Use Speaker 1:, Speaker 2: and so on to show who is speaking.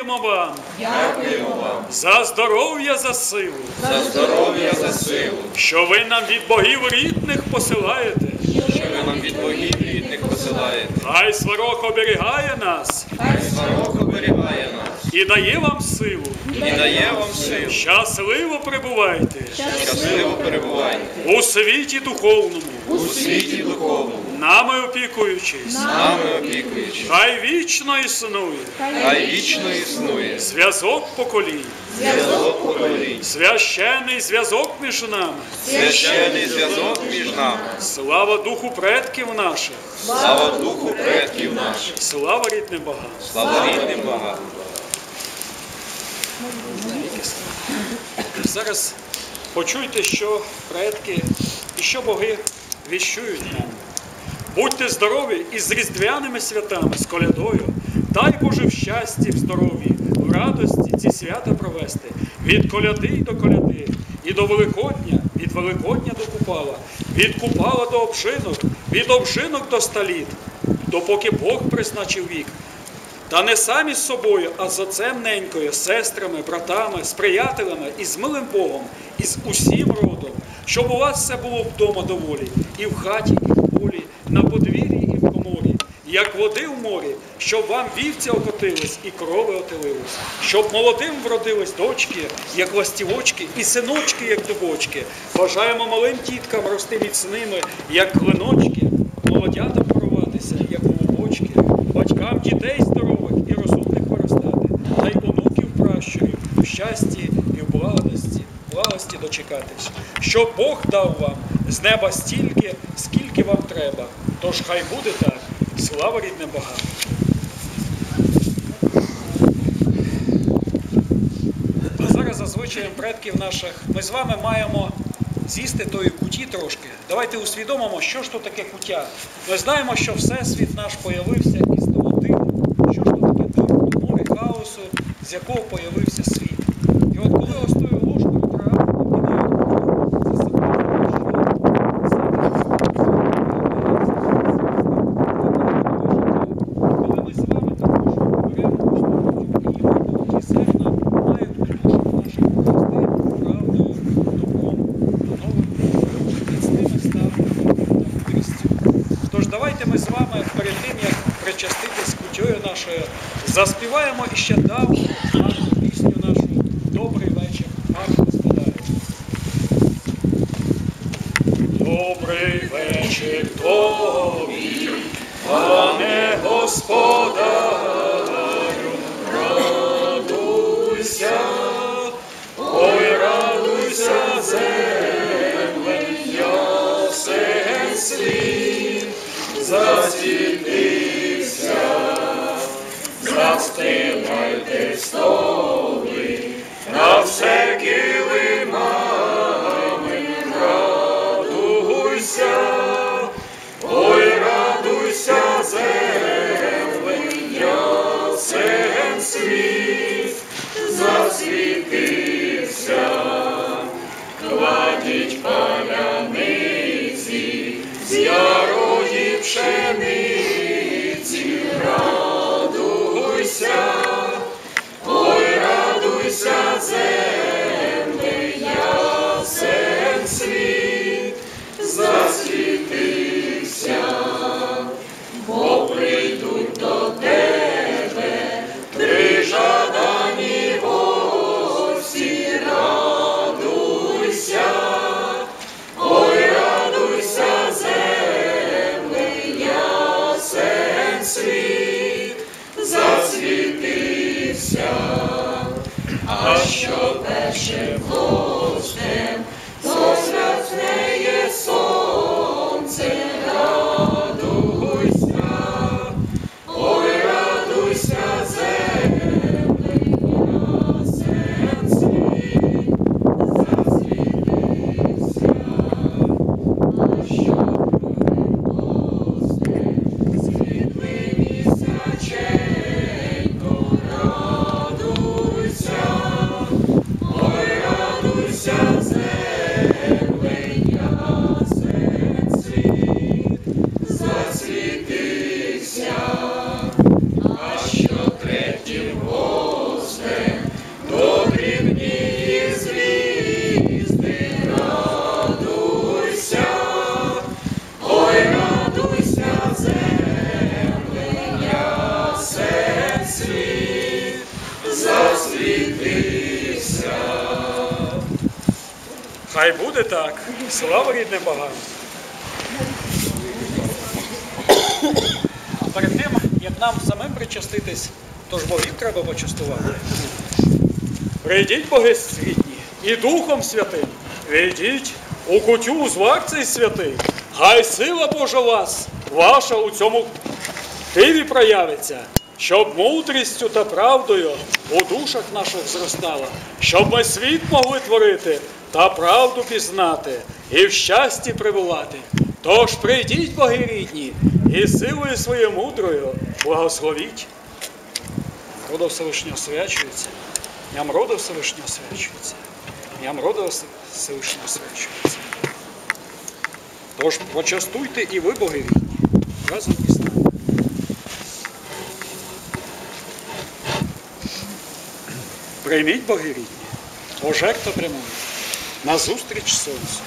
Speaker 1: Дякуємо вам.
Speaker 2: Дякуємо вам.
Speaker 1: За здоров'я, за силу,
Speaker 2: за здоров'я, за силу,
Speaker 1: що ви нам від богів рідних посилаєте.
Speaker 2: що ви нам від богів рідних посилаєте.
Speaker 1: Хай сварог оберігає нас.
Speaker 2: Хай сварог оберігає нас.
Speaker 1: І дає вам силу.
Speaker 2: і дає вам силу.
Speaker 1: Щасливо прибувайте
Speaker 2: Щасливо перебувайте.
Speaker 1: У світі духовному,
Speaker 2: у світі духовному,
Speaker 1: нами опікуючись.
Speaker 2: нами опікуючи.
Speaker 1: Хай вічно існує
Speaker 2: Хай вічно існує
Speaker 1: зв'язок поколінь,
Speaker 2: зв'язок поколінь,
Speaker 1: священний зв'язок між нами.
Speaker 2: священний зв'язок між нами.
Speaker 1: Слава духу предків наших,
Speaker 2: Слава духу предків наших,
Speaker 1: слава рідним богам.
Speaker 2: слава рідним богам.
Speaker 1: Зараз почуйте, що предки і що боги віщують нам. Будьте здорові і з різдвяними святами, з колядою. Дай Боже в щасті, в здоров'ї, в радості ці свята провести. Від коляди до коляди, і до Великодня, від Великодня до Купала, від Купала до обшинок, від обшинок до століт, допоки Бог призначив вік. Та не самі з собою, а з отцем ненькою, сестрами, братами, з приятелями і з милим Богом, і з усім родом, щоб у вас все було вдома доволі, і в хаті, і на подвір'ї, і в коморі, як води в морі, щоб вам вівці окотились і корови отелились, щоб молодим вродились дочки, як ластівочки, і синочки, як дубочки. Бажаємо малим діткам рости міцними, як клиночки, молодятам поруватися, як голубочки, батькам дітей здорових і розумних виростати, та й онуків пращурів в щасті і в благості, благості дочекатись, щоб Бог дав вам з неба стільки, скільки вам треба. Тож хай буде так. Слава рідним богам! А зараз за звичаєм предків наших ми з вами маємо з'їсти тої куті трошки. Давайте усвідомимо, що ж то таке кутя. Ми знаємо, що Всесвіт наш появився із того диму. Що ж то таке? То море хаосу, з якого появився світ. Давайте ми з вами перед тим, як причаститись кутьою нашою, заспіваємо іще давню нашу пісню нашу Добрий вечір, пан господарю. Добрий вечір тобі, пане господарю, Хай буде так. Слава рідним богам. Перед тим, як нам самим причаститись, тож богів треба почастувати. Прийдіть боги світні і Духом Святим. Війдіть у кутю звар цей святий. Хай сила Божа вас, ваша у цьому диві проявиться, щоб мудрістю та правдою у душах наших зростала, щоб ми світ могли творити та правду пізнати і в щасті прибувати. Тож прийдіть, боги рідні, і силою своєю мудрою благословіть. Рода Всевишнього свячується, Дням роду Всевишнього свячується, Дням роду Всевишнього свячується. Тож почастуйте і ви, боги рідні, разом із нами. Прийміть боги рідні, ожерта прямує, назустріч сонцю.